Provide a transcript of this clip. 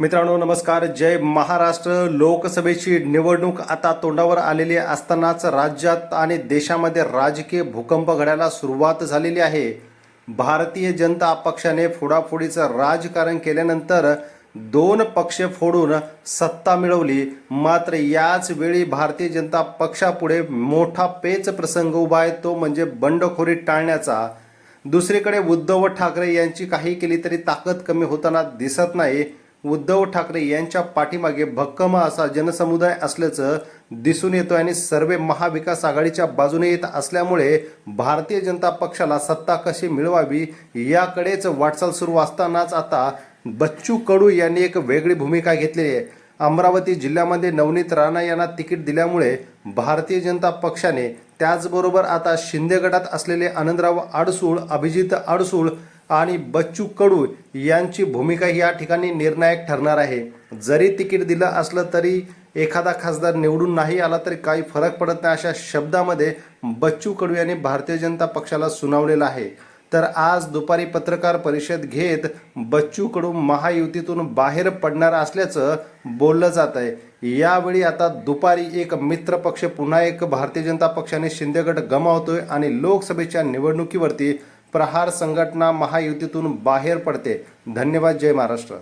मित्रांनो नमस्कार. जय महाराष्ट्र. लोकसभेची निवडणूक आता तोंडावर आलेली असतानाच राज्यात आणि देशामध्ये राजकीय भूकंप घडायला सुरुवात झालेली आहे. भारतीय जनता पक्षाने फोडाफोडीचं राजकारण केल्यानंतर दोन पक्ष फोडून सत्ता मिळवली. मात्र याच वेळी भारतीय जनता पक्षापुढे मोठा पेच प्रसंग उभा आहे. तो म्हणजे बंडखोरी टाळण्याचा. दुसरीकडे उद्धव ठाकरे यांची काही केली तरी ताकद कमी होताना दिसत नाही. उद्धव ठाकरे यांच्या पाठीमागे भक्कम असा जनसमुदाय असल्याचं दिसून येतो आणि सर्वे महाविकास आघाडीच्या बाजूने येत असल्यामुळे भारतीय जनता पक्षाला सत्ता कशी मिळवावी याकडेच वाटचाल सुरू असतानाच आता बच्चू कडू यांनी एक वेगळी भूमिका घेतली आहे. अमरावती जिल्ह्यामध्ये नवनीत राणा यांना तिकीट दिल्यामुळे भारतीय जनता पक्षाने त्याचबरोबर आता शिंदे गटात असलेले आनंदराव आडसूळ अभिजित आडसूळ आणि बच्चू कडू यांची भूमिका या ठिकाणी निर्णायक ठरणार आहे. जरी तिकीट दिलं असलं तरी एखादा खासदार निवडून नाही आला तरी काही फरक पडत नाही अशा शब्दामध्ये बच्चू कडू यांनी भारतीय जनता पक्षाला सुनावलेलं आहे. तर आज दुपारी पत्रकार परिषद घेत बच्चू कडू महायुतीतून बाहेर पडणार असल्याचं बोललं जात आहे. यावेळी आता दुपारी एक मित्र पक्ष पुन्हा एक भारतीय जनता पक्षाने शिंदेगड गमावतोय आणि लोकसभेच्या निवडणुकीवरती प्रहार संघटना महायुतीतून बाहेर पडते. धन्यवाद जय महाराष्ट्र.